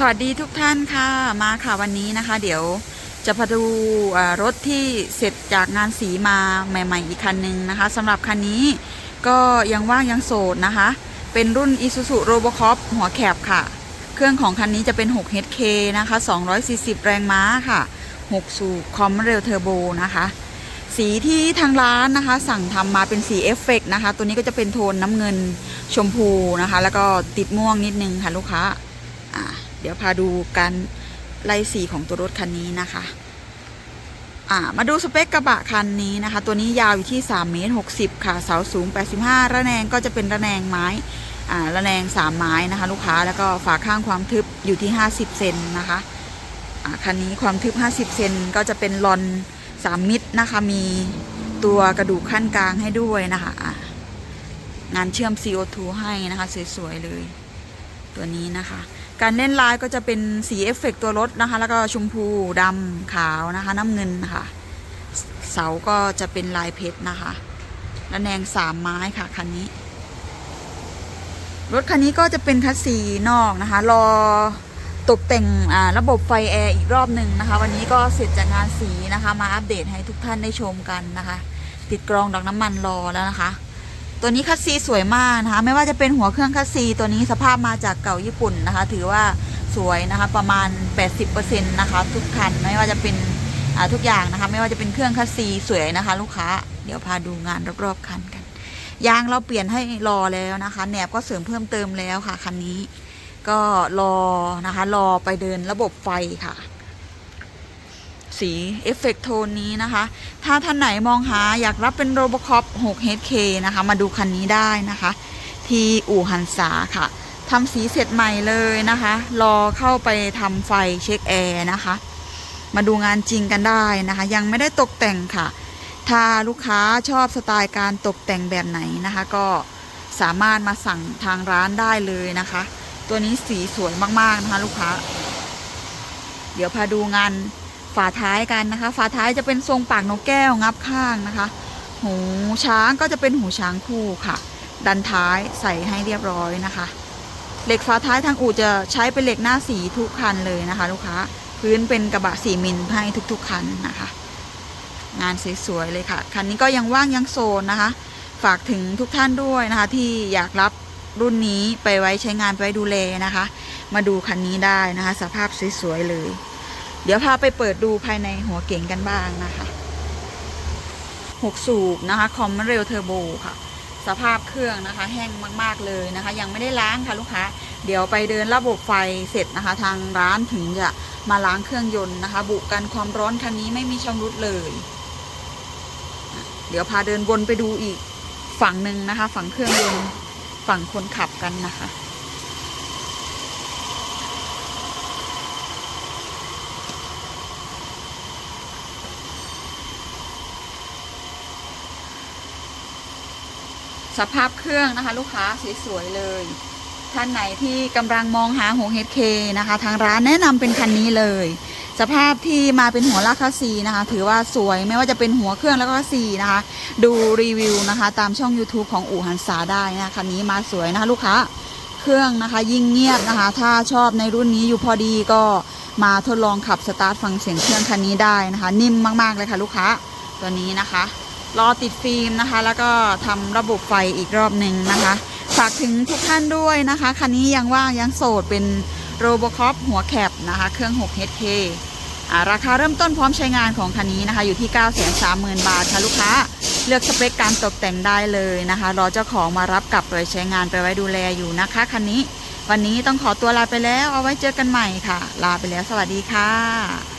สวัสดีทุกท่านค่ะมาค่ะวันนี้นะคะ เดี๋ยวจะพาดูรถที่เสร็จจากงานสีมาใหม่ ๆ อีกคันหนึ่งนะคะสำหรับคันนี้ก็ยังว่างยังโสดนะคะ เป็นรุ่น Isuzu Robocop หัวแคบค่ะ เครื่องของคันนี้จะเป็น 6 HK นะคะ 240 แรงม้าค่ะ 6 สูบคอมเรลเทอร์โบนะคะ สีที่ทางร้านนะคะ สั่งทำมาเป็นสีเอฟเฟกต์นะคะ ตัวนี้ก็จะเป็นโทนน้ำเงินชมพูนะคะ แล้วก็ติดม่วงนิดนึงค่ะลูกค้าอ่า เดี๋ยวพาดูการไล่สีของตัวรถคันนี้นะคะ อ่า มาดูสเปคกระบะคันนี้นะคะ ตัวนี้ยาวอยู่ที่3เมตร60 ค่ะ เสาสูง 85 ระแนงก็จะเป็นระแนงไม้ อ่า ระแนง 3 ไม้นะคะ ลูกค้า แล้วก็ฝาข้างความทึบอยู่ที่ 50 เซนนะคะ อ่า คันนี้ความทึบ 50 เซนก็จะเป็นลอน 3 มิตรนะคะ มีตัวกระดูกขั้นกลางให้ด้วยนะคะงานเชื่อม CO2 ให้นะคะ สวย ๆ เลย ตัวนี้นะคะ การเล่นลายก็จะเป็นสีเอฟเฟกต์ตัวรถนะคะ แล้วก็ชมพูดำขาวนะคะน้ำเงินนะคะเสาก็จะเป็นลายเพชรนะคะและแนงสามไม้ค่ะคันนี้ รถคันนี้ก็จะเป็นคัสซีนอกนะคะ รอตกแต่งระบบไฟแอร์อีกรอบหนึ่งนะคะ วันนี้ก็เสร็จจากงานสีนะคะ มาอัปเดตให้ทุกท่านได้ชมกันนะคะ ติดกรองดอกน้ำมันรอแล้วนะคะ ตัวนี้คัสซีสวยมากนะคะ ไม่ว่าจะเป็นหัวเครื่องคัสซีตัวนี้สภาพมาจากเก่าญี่ปุ่นนะคะ ถือว่าสวยนะคะ ประมาณ 80%นะคะ ทุกคันไม่ว่าจะเป็นทุกอย่างนะคะ ไม่ว่าจะเป็นเครื่องคัสซีสวยนะคะ ลูกค้า เดี๋ยวพาดูงานรอบๆคันกันยางเราเปลี่ยนให้รอแล้วนะคะแหนบก็เสริมเพิ่มเติมแล้วค่ะคันนี้ ก็รอนะคะ รอไปเดินระบบไฟค่ะ สีเอฟเฟกต์โทนนี้นะคะ ถ้าท่านไหนมองหาอยากรับเป็นโรบคอป 6 HK นะคะ มาดูคันนี้ได้นะคะ ที่อู่หันษาค่ะทำสีเสร็จใหม่เลยนะคะ รอเข้าไปทำไฟเช็คแอร์นะคะ มาดูงานจริงกันได้นะคะ ยังไม่ได้ตกแต่งค่ะ ถ้าลูกค้าชอบสไตล์การตกแต่งแบบไหนนะคะ ก็สามารถมาสั่งทางร้านได้เลยนะคะ ตัวนี้สีสวยมากๆนะคะลูกค้า เดี๋ยวพาดูงาน ฝาท้ายกันนะคะ ฝาท้ายจะเป็นทรงปากนกแก้วงับข้างนะคะ หูช้างก็จะเป็นหูช้างคู่ค่ะ ดันท้ายใส่ให้เรียบร้อยนะคะ เหล็กฝาท้ายทางอู่จะใช้เป็นเหล็กหน้าสีทุกคันเลยนะคะ ลูกค้าพื้นเป็นกระบะสีมิลให้ทุกๆคันนะคะ งานสวยๆเลยค่ะคันนี้ก็ยังว่างยังโซนนะคะ ฝากถึงทุกท่านด้วยนะคะ ที่อยากรับรุ่นนี้ไปไว้ใช้งานไปไว้ดูแลนะคะ มาดูคันนี้ได้นะคะ สภาพสวยๆเลย เดี๋ยวพาไปเปิดดูภายในหัวเก๋งกันบ้างนะคะ 6 สูบนะคะคอมเรลเทอร์โบค่ะ สภาพเครื่องนะคะ แห้งมาก ๆ เลยนะคะ ยังไม่ได้ล้างค่ะลูกค้า เดี๋ยวไปเดินระบบไฟเสร็จนะคะ ทางร้านถึงจะมาล้างเครื่องยนต์นะคะ บุกันความร้อนคันนี้ไม่มีชำรุดเลย เดี๋ยวพาเดินวนไปดูอีกฝั่งหนึ่งนะคะ ฝั่งเครื่องยนต์ฝั่งคนขับกันนะคะ สภาพเครื่องนะคะ ลูกค้าสวยๆเลย ท่านไหนที่กำลังมองหาหง HK นะคะ ทางร้านแนะนำเป็นคันนี้เลย สภาพที่มาเป็นหัวลากคาซีนะคะ ถือว่าสวยไม่ว่าจะเป็นหัวเครื่องแล้วก็ซีนะคะ ดูรีวิวนะคะ ตามช่อง YouTube ของอู่หันษาได้นะคันนี้มาสวยนะคะ ลูกค้าเครื่องนะคะยิ่งเงียบนะคะ ถ้าชอบในรุ่นนี้อยู่พอดีก็มาทดลองขับสตาร์ทฟังเสียงเครื่องคันนี้ได้นะคะ นิ่มมากๆเลยค่ะ ลูกค้าตัวนี้นะคะ รอติดฟิล์มนะคะ แล้วก็ทำระบบไฟอีกรอบหนึ่งนะคะ ฝากถึงทุกท่านด้วยนะคะ คันนี้ยังว่างยังโสดเป็นโรบอคอปหัวแคปนะคะ เครื่อง 6 HK ราคาเริ่มต้นพร้อมใช้งานของคันนี้นะคะ อยู่ที่ 930,000 บาทค่ะลูกค้า เลือกสเปคการตกแต่งได้เลยนะคะ รอเจ้าของมารับกลับไปใช้งานไปไว้ดูแลอยู่นะคะคันนี้ วันนี้ต้องขอตัวลาไปแล้ว เอาไว้เจอกันใหม่ค่ะ ลาไปแล้ว สวัสดีค่ะ